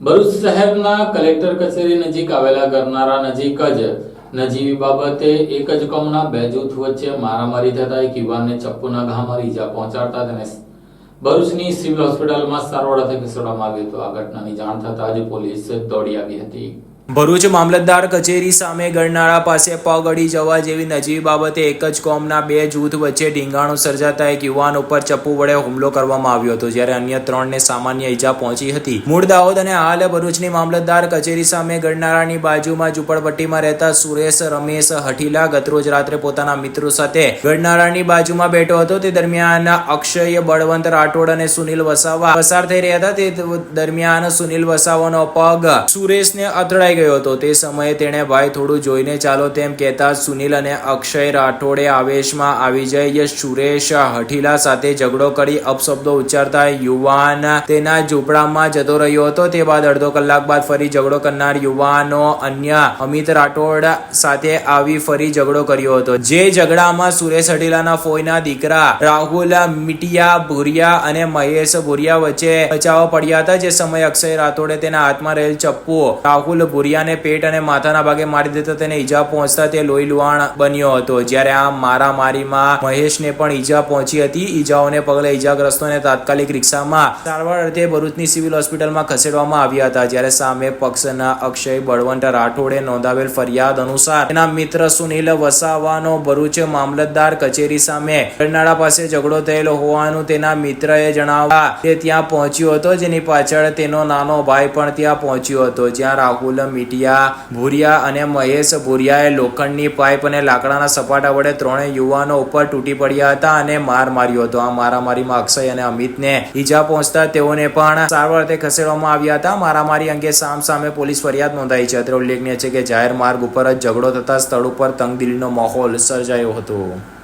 ભરૂચ શહેરના કલેક્ટર કચેરી નજીક આવેલા ગરનારા નજીક જ નજીવી બાબતે એક જ કોમના બે જૂથ વચ્ચે મારામારી થતા એક યુવાનને ચપ્પુના ઘા મારી ઈજા પહોંચાડતા તેને ભરૂચની સિવિલ હોસ્પિટલમાં સારવાર અર્થે ખસેડવામાં આવ્યું હતું. આ ઘટનાની જાણ થતાં જ પોલીસ દોડી આવી હતી. ભરૂચ મામલતદાર કચેરી સામે ગરનાળા પાસે પગ અડી જવા જેવી નજીવી બાબતે એક જ કોમના બે જૂથ વચ્ચે ઢીંગાણું સર્જાતા એક યુવાન ઉપર ચપ્પુ વડે હુમલો કરવામાં આવ્યો હતો, જ્યારે અન્ય ત્રણને સામાન્ય ઈજા પહોંચી હતી. મૂળ દાહોદ અને હાલ ભરૂચની મામલતદાર કચેરી સામે ગરનાળાની બાજુમાં ઝુંપડપટ્ટીમાં રહેતા સુરેશ, રમેશ, હઠીલા ગતરોજ રાત્રે પોતાના મિત્રો સાથે ગરનાળાની બાજુમાં બેઠો હતો. તે દરમિયાન અક્ષય, બળવંત રાઠોડ અને સુનિલ વસાવા પસાર થઈ રહ્યા હતા. તે દરમિયાન સુનિલ વસાવાનો પગ સુરેશને અથડાઈ ગયો હતો. તે સમયે તેણે ભાઈ થોડું જોઈને ચાલો તેમ કહેતા સુનિલ અને અક્ષય રાઠોડે આવેશમાં આવી જઈ સુરેશ હઠીલા સાથે ઝઘડો કરી અપશબ્દો ઉચ્ચારતા યુવાન તેના ઝૂંપડામાં જતો રહ્યો હતો. તે બાદ અડધો કલાક બાદ ફરી ઝઘડો કરનાર યુવાનો અન્ય અમિત રાઠોડ સાથે આવી ફરી ઝઘડો કર્યો હતો. જે ઝઘડામાં સુરેશ હઠીલાના ફોઈના દીકરા રાહુલ, મિટિયા ભુરિયા અને મહેશ ભુરિયા વચ્ચે બચાવ પડ્યા હતા. જે સમયે અક્ષય રાઠોડે તેના હાથમાં રહેલ ચપ્પુ રાહુલ ભુરિયાને પેટ અને માથાના ભાગે મારી દેતા તેને ઈજા પહોંચતા તે લોહી લુહાણ બન્યો હતો. જ્યારે આ મારામારીમાં મહેશને પણ ઈજા પહોંચી હતી, ઈજાઓને પગલે ઈજાગ્રસ્તોને તાત્કાલિક રિક્ષામાં સારવાર અર્થે ભરૂચની સિવિલ હોસ્પિટલમાં ખસેડવામાં આવ્યા હતા. જ્યારે સામે પક્ષના અક્ષય બળવંત રાઠોડે નોંધાવેલ ફરિયાદ અનુસાર તેના મિત્ર સુનિલ વસાવાનો ભરૂચ મામલતદાર કચેરી સામે ગરનાળા પાસે ઝઘડો થયેલો હોવાનું તેના મિત્રએ જણાવવા તે ત્યાં પહોંચ્યો હતો. જેની પાછળ તેનો નાનો ભાઈ પણ ત્યાં પહોંચ્યો હતો. જ્યાં રાહુલ મીટિયા ભૂરિયા અને મહેશ ભૂરિયાએ લોખંડની પાઇપ અને લાકડાના સપાટા વડે ત્રણેય યુવાનો ઉપર તૂટી પડ્યા હતા અને માર માર્યો હતો. આ મારામારીમાં અક્ષય અને અમિતને ઈજા પહોંચતા તેઓને પણ સારવાર અર્થે ખસેડવામાં આવ્યા હતા. મારામારી અંગે સામ સામે પોલીસ ફરિયાદ નોંધાઈ છે. અત્રે ઉલ્લેખનીય છે કે જાહેર માર્ગ ઉપર જ ઝઘડો થતા સ્થળ ઉપર તંગદિલીનો માહોલ સર્જાયો હતો.